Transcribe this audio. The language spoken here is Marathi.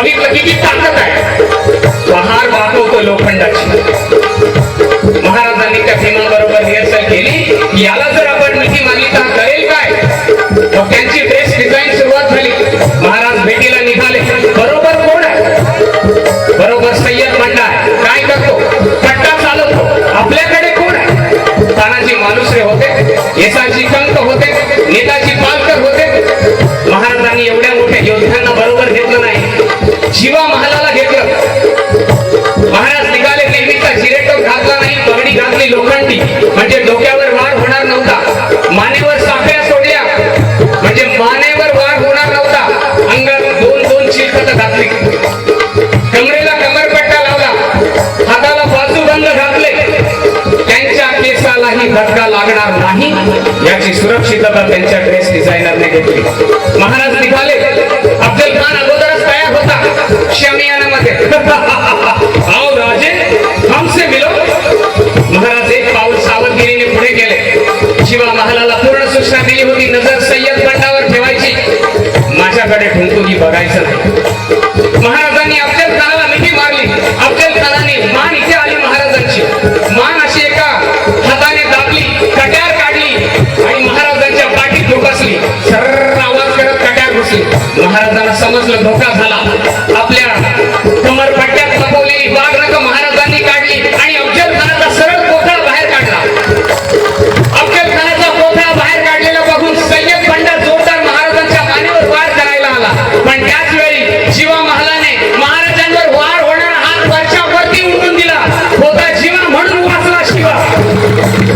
बघितलं किती ताकद आहे. लोखंडाची. महाराजांनी त्या रिहर्सल केली. याला जर आपण करेल काय? मग त्यांची ड्रेस डिझाईन सुरुवात झाली. महाराज भेटीला निघाले. बरोबर कोण आहे? बरोबर सय्यद मंडळ. काय करतो? चालवतो. आपल्याकडे कोण आहे? तानाजी माणुसरे होते. शिवा महालाला घेतलं. महाराज निघाले नेहमीचा जिरेटो घातला नाही पगडी घातली लोखंडी. म्हणजे डोक्यावर वार होणार नव्हता. मानेवर साफ्या सोडल्या. म्हणजे मानेवर वार होणार नव्हता. अंगात दोन दोन चिलखत घातली. कमरेला कमरपट्टा लावला. हाताला बाजूबंद घातले. त्यांच्या केसालाही धक्का लागणार नाही. याची सुरक्षितता त्यांच्या ड्रेस डिझायनरने घेतली. महाराज निघाले अफजल खान अगोदर महाराजांना समजलं धोका झाला.